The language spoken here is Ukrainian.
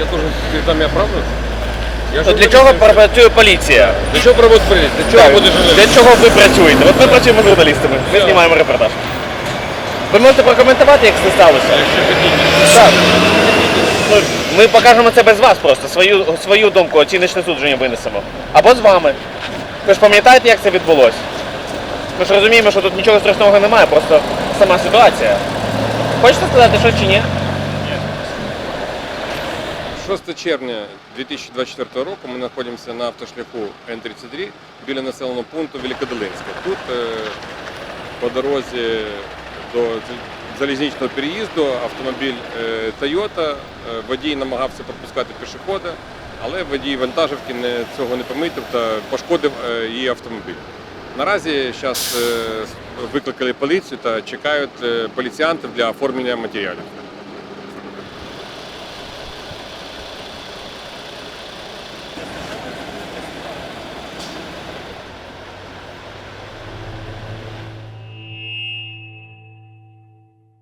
Я должен перед вами оправдываться? Я То для чого працює поліція? Для чого проводить поліція? Для чого буде Для журналіст? чого ви працюєте? От ми працюємо з журналістами, ми Так. знімаємо репортаж. Ви можете прокоментувати, як це сталося? Якщо хотите. Так. Ну, ми покажемо це без вас просто, свою, свою думку, оціночне судження винесемо. Або з вами. Ви ж пам'ятаєте, як це відбулося? Ми ж розуміємо, що тут нічого страшного немає, просто сама ситуація. Хочете сказати, що чи ні? 6 червня 2024 року ми знаходимося на автошляху Н-33 біля населеного пункту Великодолинське. Тут е, по дорозі до залізничного переїзду автомобіль е, Toyota, е, водій намагався пропускати пішохода, але водій вантажівки цього не помітив та пошкодив її автомобіль. Наразі зараз викликали поліцію та чекають поліціянтів для оформлення матеріалів.